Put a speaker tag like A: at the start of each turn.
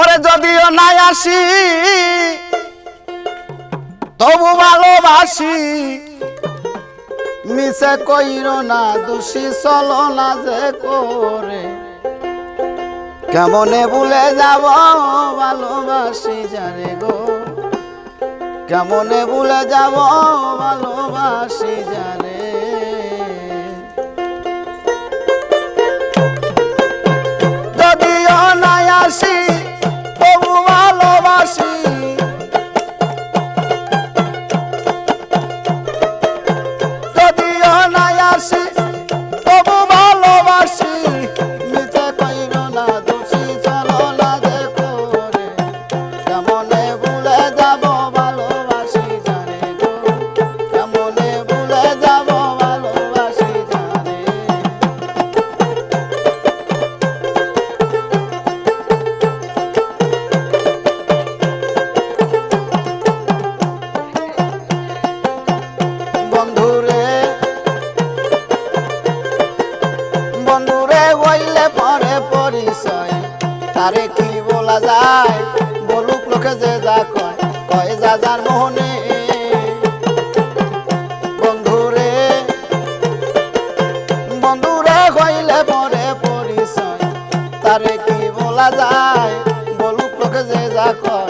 A: ওরে যদিও নাই আসি, তবু ভালোবাসি। মিশে কইর না, দোষী চলো না যে করে। কেমনে ভুলে যাব ভালোবাসি জানে গো? কেমনে ভুলে যাব ভালোবাসি জানে তারে কি বলা যায়? বলুক লোকে যে যা কয় কয় যা যার মোহনে। বন্ধুরে বন্ধুরে কইলে পরে পরিচয়। তারে কি বলা যায়? বলুক লোকে যে যা কয়